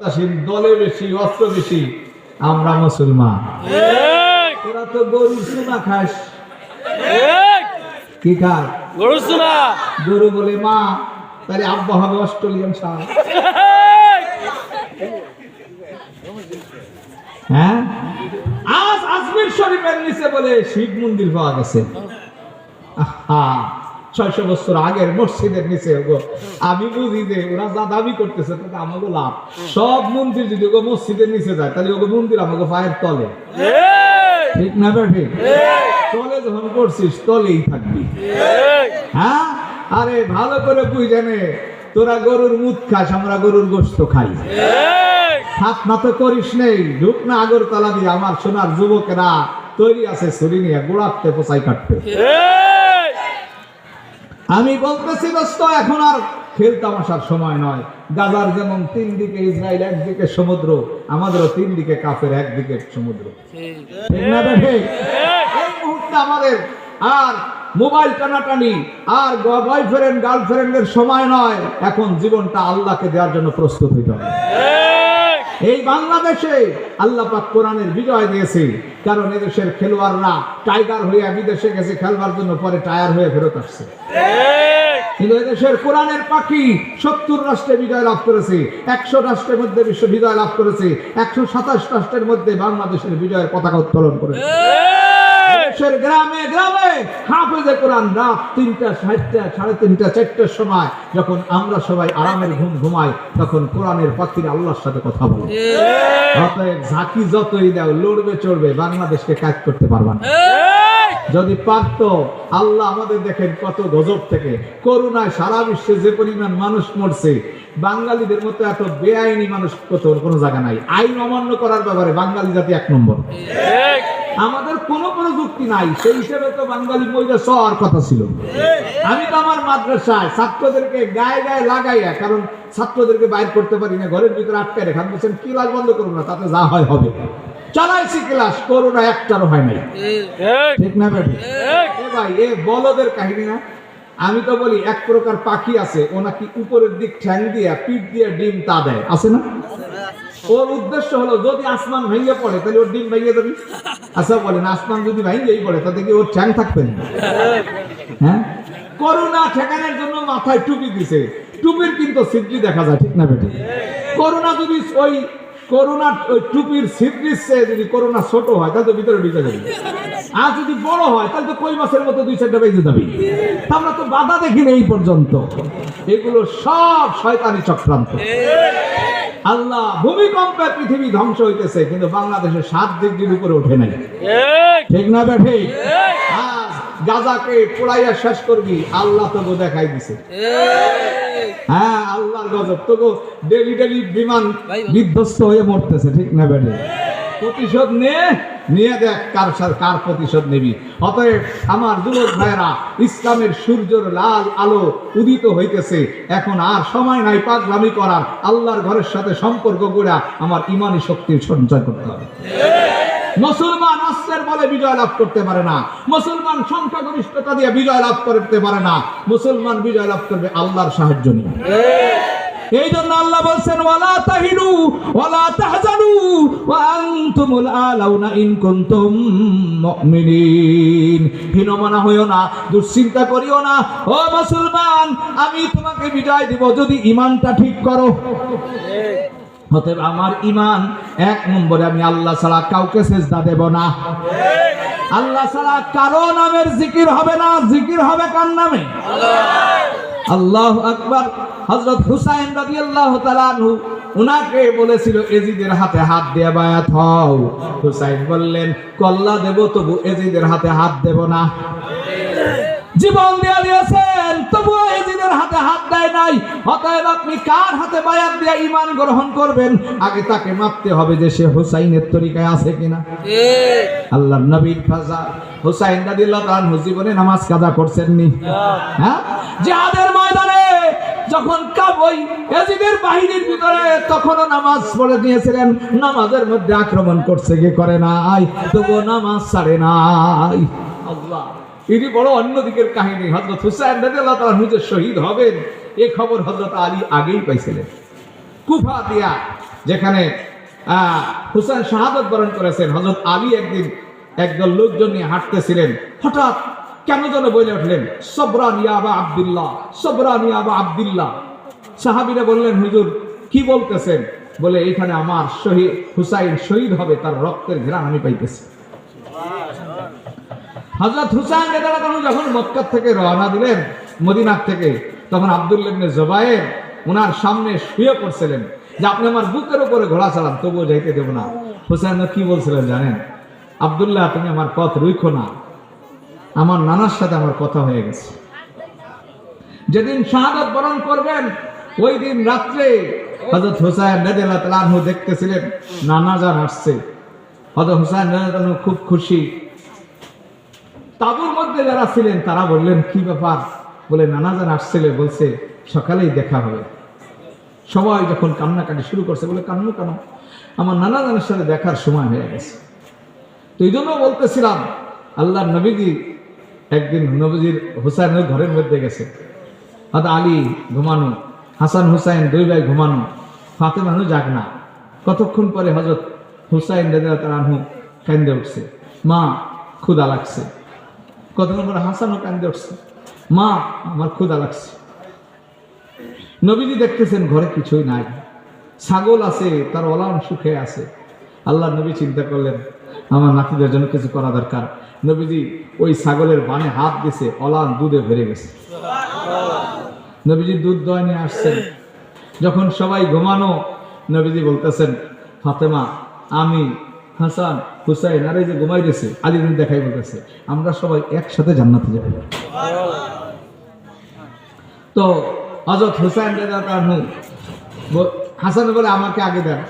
ক্ষমতাসীন দলে বেশি অস্ত্র বেশি আমরা মুসলমান। তোরা তো গরুর সোনা খাস। কি খাস? গরু শোনা গরু বলে মা তাহলে আব্বা হবে অস্ট্রেলিয়ান সার হ্যাঁ? আজ আজমির শরীফের নিচে বলে শিব মন্দির পাওয়া গেছে। আহা। ছয়শো বছর আগের মসজিদের নিচে গো। আমি বুঝি যে ওরা যা দাবি করতেছে তাতে আমাকে লাভ। সব মন্দির যদি ওগো মসজিদের নিচে যায় তাহলে ওগো মন্দির আমাকে পায়ের তলে। ঠিক না ঠিক তলে যখন করছিস তলেই থাকবি। হ্যাঁ? আরে ভালো করে বুঝ জানে তোরা গরুর মুখ খাস আমরা গরুর গোস্ত খাই। হাত না তো করিস নেই ঢুক না আগরতলা দিয়ে আমার সোনার যুবকেরা তৈরি আছে ছুরি নিয়ে গোড়াতে পোসাই কাটতে। আমি বলতেছি, দোস্ত, এখন আর খেল তামাশার সময় নয়। গাজার যেমন তিন দিকে ইসরায়েল একদিকে সমুদ্র, আমাদেরও তিন দিকে কাফের একদিকে সমুদ্র? এই মুহূর্তে আমাদের আর মোবাইল টানাটানি, আর বয়ফ্রেন্ড, গার্লফ্রেন্ডের সময় নয়। এখন জীবনটা আল্লাহকে দেওয়ার জন্য প্রস্তুত হইতে হবে। এই বাংলাদেশে আল্লাহ পাক কোরআনের বিজয় দিয়েছে কারণ এদেশের খেলোয়াড়রা টাইগার হয়ে বিদেশে গেছে, খেলবার জন্য পরে টায়ার হয়ে ফেরত আসছে। কিন্তু এদেশের কোরআনের পাখি সত্তর রাষ্ট্রে বিজয় লাভ করেছে, একশো রাষ্ট্রের মধ্যে বিশ্ব বিজয় লাভ করেছে, একশো সাতাশ রাষ্ট্রের মধ্যে বাংলাদেশের বিজয়ের পতাকা উত্তোলন করেছে। দেশের গ্রামে গ্রামে হাফেজে কোরআন রাত তিনটা সাতটা সাড়ে তিনটা চারটার সময় যখন আমরা সবাই আরামের ঘুম ঘুমাই তখন কোরআনের পাখির আল্লাহর সাথে কথা বলে। অতএব ঝাঁকি যতই দাও লড়বে চড়বে বাংলাদেশকে কাজ করতে পারবা না। যদি পারতো আল্লাহ আমাদের দেখেন কত গজব থেকে। করোনায় সারা বিশ্বে যে পরিমাণ মানুষ মরছে বাঙালিদের মতো এত বেআইনি মানুষ কত কোনো জায়গা নাই। আইন অমান্য করার ব্যাপারে বাঙালি জাতি এক নম্বর। আমাদের কোনো কোনো যুক্তি নাই। সেই হিসেবে তো বাঙালি মহিলা সবার কথা ছিল। আমি তো আমার মাদ্রাসায় ছাত্রদেরকে গায়ে গায়ে লাগাইয়া, কারণ ছাত্রদেরকে বাইর করতে পারি না, ঘরের ভিতরে আটকে রেখে আমি বলছেন ক্লাস বন্ধ করব না, তাতে যা হয় হবে। চালাইছি ক্লাস, করোনা একটারও হয় নাই। ঠিক না ভাই, এ বলদের কাহিনী না। আমি তো বলি, এক প্রকার পাখি আছে, ও নাকি উপরের দিক ঠ্যাং দিয়ে, পিঠ দিয়ে ডিম তা দেয়। আছে না? ওর উদ্দেশ্য হলো, যদি আসমান ভেঙে পড়ে, তাহলে ওর ডিম ভেঙে দেবি। আচ্ছা বলেন, আসমান যদি ভেঙেই পড়ে, তাতে কি ওর ঠ্যাং থাকবে না? হ্যাঁ? করোনা ঠেকানোর জন্য মাথায় টুপি দিছে। টুপির কিন্তু সিদ্ধি দেখা যায়, ঠিক না বেটে? করোনা যদি ওই করোনা ওই টুপির সিদ্ধির চেয়ে যদি করোনা ছোট হয়, তাহলে তো ভিতরে ঢুকে যাবে। আর যদি বড় হয়, তাহলে তো কই মাসের মতো দুই চারটা বেজে যাবে। আমরা তো বাধা দেখিনি এই পর্যন্ত। এগুলো সব শয়তানি চক্রান্ত। আল্লাহ ভূমিকম্পে পৃথিবী ধ্বংস হইতেছে কিন্তু বাংলাদেশে সাত ডিগ্রির উপরে ওঠে নাই। ঠিক। না বেঠে আজ গাজাকে পোড়াইয়া শেষ করবি আল্লাহ তবু দেখাই দিছে। হ্যাঁ আল্লাহর গজব। তবু ডেলি ডেলি বিমান বিধ্বস্ত হয়ে মরতেছে ঠিক না বেঠে প্রতিশোধ নে। নিয়ে দেখ কার সাথে কার প্রতিশোধ নিবি। অতএব আমার যুবক ভাইয়েরা, ইসলামের সূর্যের লাল আলো উদিত হইতেছে। এখন আর সময় নাই পাগলামি করার। আল্লাহর ঘরের সাথে সম্পর্ক গড়া আমার ইমানি শক্তির সঞ্চয় করতে হবে। মুসলমান অস্ত্রের বলে বিজয় লাভ করতে পারে না। মুসলমান সংখ্যাগরিষ্ঠতা দিয়ে বিজয় লাভ করতে পারে না। মুসলমান বিজয় লাভ করবে আল্লাহর সাহায্য নিয়ে। এই জন্য আল্লাহ বলছেন, ওয়ালা তাহিনু ওয়ালা তাহজানু, ওয়া আনতুমুল আলাউনা ইন কুনতুম মুমিনিন। হীনমনা হইও না, দুশ্চিন্তা করিও না। ও মুসলমান, আমি তোমাকে বিজয় দিব যদি ঈমানটা ঠিক করো। অতএব আমার ঈমান এক নম্বরে আমি আল্লাহ ছাড়া কাউকে সেজদা দেব না। আল্লাহ ছাড়া কারও নামের জিকির হবে না। জিকির হবে কার নামে? আল্লাহ আকবার। হযরত হুসাইন রাদিয়াল্লাহু তাআলা আনহু উনাকে বলেছিল এজিদের হাতে হাত দিয়ে বায়াত হও। হুসাইন বললেন কল্লা দেব তবু এজিদের হাতে হাত দেব না। জীবন দেয়া দিয়েছেন তবু এজিদের হাতে হাত দেয় নাই। অতএব আপনি কার হাতে বায়াত দিয়ে ঈমান গ্রহণ করবেন? আগে তাকে মাপতে হবে যে সে হুসাইনের তরিকায় আছে কিনা। আল্লাহ নবীর ফাজা। হুসাইন তাআলা আনহু জীবনে নামাজ কাজা করছেন নি হ্যাঁ? জিহাদের ময়দানে যখন কাবই। এজিদের বাহিনীর ভিতরে তখনও নামাজ পড়ে দিয়েছিলেন নামাজের মধ্যে আক্রমণ করছে, কি করে নাই? তবু নামাজ ছাড়ে নাই। আল্লাহ এটি বড় অন্যদিকের কাহিনী। হজরত হুসাইন রাদিয়াল্লাহু তাআলা শহীদ হবেন, এ খবর হজরত আলী আগেই পাইছিলেন। কুফা দিয়া, যেখানে হুসেন শাহাদত বরণ করেছেন হজরত আলী একদিন একদল লোকজন নিয়ে হাঁটতেছিলেন। হঠাৎ কেন যেন বলে উঠলেন, সবরান ইয়াবা আব্দুল্লাহ, সবরান ইয়াবা আব্দুল্লাহ। সাহাবিরা বললেন, হুজুর, কি বলতেছেন? বলে, এখানে আমার শহীদ, হুসাইন শহীদ হবে, তার রক্তের ঘেরান আমি পাইতেছি। হজরত হুসাইন আনহু যখন মক্কা থেকে রওনা দিলেন মদিনার থেকে, তখন আব্দুল্লাহ ইবনে জুবায়ের ওনার সামনে শুয়ে পড়ছিলেন, যে আপনি আমার বুকের উপরে ঘোড়া চালান, তবুও যাইতে দেব না। হুসাইন কি বলছিলেন জানেন? আব্দুল্লাহ, তুমি আমার পথ রুইখো না। আমার নানার সাথে আমার কথা হয়ে গেছে। যেদিন শাহাদত বরণ করবেন, ওই দিন রাত্রে হজরত হুসাইন তাআলা দেখতেছিলেন, নানা যান আসছে। হজরত হুসাইন রাদিয়াল্লাহু খুব খুশি। তাবুর মধ্যে যারা ছিলেন, তারা বললেন, কি ব্যাপার? বলে নানাজান আসছিলে, বলছে, সকালেই দেখা হবে। সবাই যখন কান্নাকাটি শুরু করছে, বলে কান্নু কেন? আমার নানাজানের সাথে দেখার সময় হয়ে গেছে। তো এই জন্য বলতেছিলাম আল্লাহ নবীজি একদিন নবীজির হুসাইনের ঘরের মধ্যে গেছে। হয়তো আলী ঘুমানো, হাসান হুসাইন দুই ভাই ঘুমানো, ফাতেমানু যাক না। কতক্ষণ পরে হজরত হুসাইন রানহু কান্দে উঠছে। মা ক্ষুদা লাগছে। কতক্ষণ পরে হাসানও কান্দে উঠছে। মা, আমার ক্ষুদা লাগছে। নবীজি দেখতেছেন ঘরে কিছুই নাই। ছাগল আছে, তার অলাম সুখে আছে। আল্লাহ নবী চিন্তা করলেন, আমার নাতিদের জন্য কিছু করা দরকার। নবীজি, ওই ছাগলের বানে হাত দিছে, অলান দুধে ভরে গেছে। নবীজি দুধ দয় নিয়ে আসছেন। যখন সবাই ঘুমানো, নবীজি বলতেছেন, ফাতেমা, আমি হাসান হুসাইন, আর যে ঘুমাই দিয়েছে আলিদিন দেখাই বলতেছে, আমরা সবাই একসাথে জান্নাতে যাব। তো হজরত হুসাইন হাসান বলে, আমাকে আগে দেন।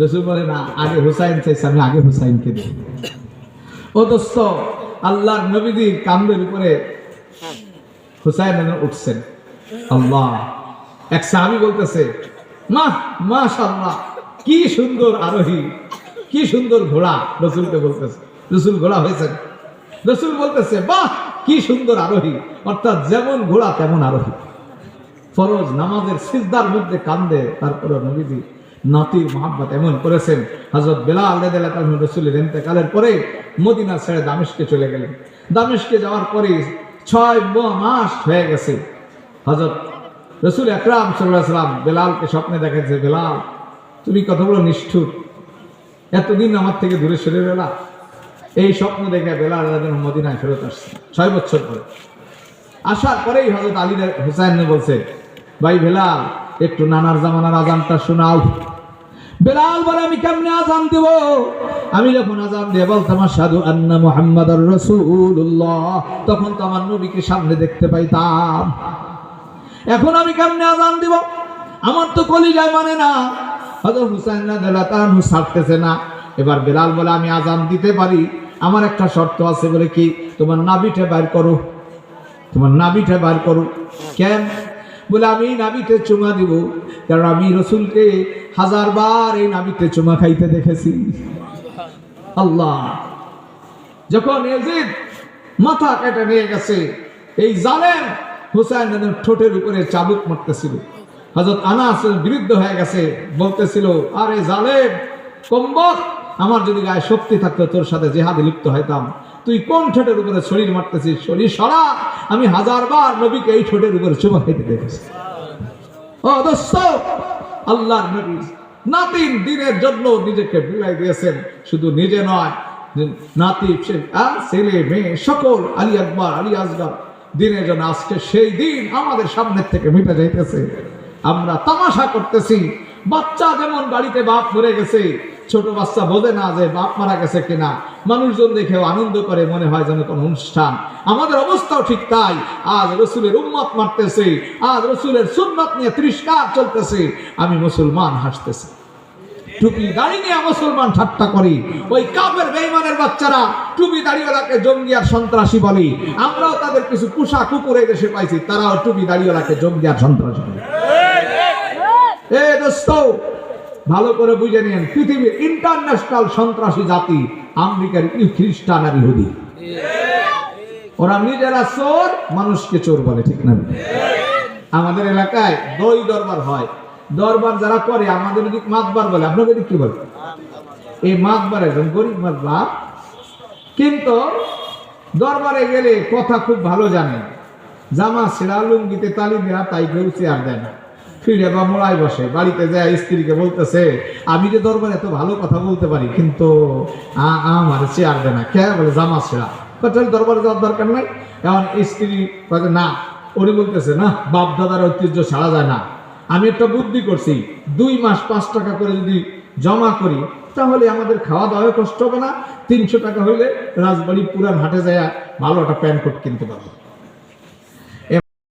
রসুল বলে, না, আগে হুসাইন চাইছে, আমি আগে হুসাইনকে দিই ও দোস্ত আল্লাহর নবীজির কান্দের উপরে হুসাইন উঠছেন। আল্লাহ, এক সাহাবি বলতেছে, মা, মাশাআল্লাহ, কি সুন্দর আরোহী, কি সুন্দর ঘোড়া, রসুলকে বলতেছে। রসুল ঘোড়া হয়েছে রসুল বলতেছে, বাহ, কি সুন্দর আরোহী, অর্থাৎ যেমন ঘোড়া তেমন আরোহী। ফরজ নামাজের সিজদার মধ্যে কান্দে তারপরে নবীজি নাতির মহাব্বত এমন করেছেন। হজরত বেলাল রাদিয়াল্লাহু রসুলের ইন্তেকালের পরে মদিনা ছেড়ে দামেশকে চলে গেলেন। দামেশকে যাওয়ার পরে ছয় মাস হয়ে গেছে। হজরত রসুল একরাম সাল্লাহ সাল্লাম বেলালকে স্বপ্নে দেখেছে বেলাল, তুমি কত বড় নিষ্ঠুর। এতদিন আমার থেকে দূরে সরে বেলা এই স্বপ্ন দেখে বেলাল রাজন মদিনায় ফেরত আসছে, ছয় বছর পরে। আসার পরেই হজরত আলী হুসাইন বলছে, ভাই বেলাল, একটু নানার জামানার আজানটা শোনাও। বেলাল বলে, আমি কেমনে আজান দেব? আমি যখন আজান দিয়ে বলতাম সাধু আন্না মোহাম্মদ রসুল্লাহ তখন তো আমার নবীকে সামনে দেখতে পাইতাম। এখন আমি কেমনে আজান দিব? আমার তো কলিজায় মানে না। হজরত হুসাইন তানহু ছাড়তেছে না। এবার বেলাল বলে, আমি আজান দিতে পারি। আমার একটা শর্ত আছে বলে কি? তোমার নাবিটা বাইর করো। তোমার নাবিটা বার করো। কেন? বলে, আমি নাবিতে চুমা দিব। কারণ আমি রসুলকে হাজার বার এই নাবিতে চুমা খাইতে দেখেছি। আল্লাহ। যখন এজিদ মাথা কেটে নিয়ে গেছে, এই জালেম হুসাইন ঠোঁটের উপরে চাবুক মারতেছিল। হজরত আনাস বিরুদ্ধ হয়ে গেছে, বলতেছিল, আরে জালেম কম্বক আমার যদি গায়ে শক্তি থাকতো, তোর সাথে জেহাদে লিপ্ত হইতাম। তুই কোন ঠোঁটের উপরে শরীর মারতেছিস? শরীর সরা। আমি হাজার বার নবীকে এই ঠোঁটের উপরে চুমা খাইতে দেখেছি। আল্লাহর নবী নাতিন দিনের জন্য নিজেকে বিলাই দিয়েছেন। শুধু নিজে নয় নাতি ছেলে, মেয়ে, সকল আলী আকবর, আলী আসগর, দিনের জন্য আজকে সেই দিন আমাদের সামনের থেকে মিটে যাইতেছে। আমরা তামাশা করতেছি। বাচ্চা যেমন বাড়িতে বাপ মরে গেছে ছোট বাচ্চা বোঝে না যে বাপ মারা গেছে কিনা। মানুষজন দেখেও আনন্দ করে মনে হয় যেন কোনো অনুষ্ঠান। আমাদের অবস্থাও ঠিক তাই। আজ রসুলের উম্মত মারতেছে আজ রসুলের সুন্নত নিয়ে তিরস্কার চলতেছে। আমি মুসলমান হাসতেছি। টুপি দাড়ি নিয়ে মুসলমান ঠাট্টা করি। ওই কাপের বেইমানের বাচ্চারা টুপি দাড়িওয়ালাকে জঙ্গি আর সন্ত্রাসী বলি। আমরাও তাদের কিছু পোশাক কুকুরে দেশে পাইছি তারাও টুপি দাড়িওয়ালাকে জঙ্গি আর সন্ত্রাসী বলে। এ দোস্ত ভালো করে বুঝে নিন পৃথিবীর ইন্টারন্যাশনাল সন্ত্রাসী জাতি আমেরিকার খ্রিস্টান আর ইহুদি। ওরা নিজেরা চোর মানুষকে চোর বলে ঠিক না? আমাদের এলাকায় দই দরবার হয়। দরবার যারা করে আমাদের দিক মাতবার বলে আপনাদের দিক কি বলে? এই মাতবার একজন গরিব মাতবার। কিন্তু দরবারে গেলে কথা খুব ভালো জানে। জামা সেরা লুঙ্গিতে তালি দেয়া তাই কেউ চেয়ার দেয় না। ফিরে বা মোড়ায় বসে। বাড়িতে যায় স্ত্রীকে বলতেছে, আমি যে দরবারে এত ভালো কথা বলতে পারি, কিন্তু আমার চেয়ার না। কে বলে জামা ছেঁড়া তাহলে দরবারে যাওয়ার দরকার নাই? এখন স্ত্রী না। উনি বলতেছে, না বাপ দাদার ঐতিহ্য ছাড়া যায় না। আমি একটা বুদ্ধি করছি, দুই মাস পাঁচ টাকা করে যদি জমা করি, তাহলে আমাদের খাওয়া দাওয়া কষ্ট হবে না। তিনশো টাকা হইলে রাজবাড়ি পুরান হাটে যায় ভালো একটা প্যান্ট কোট কিনতে পারব।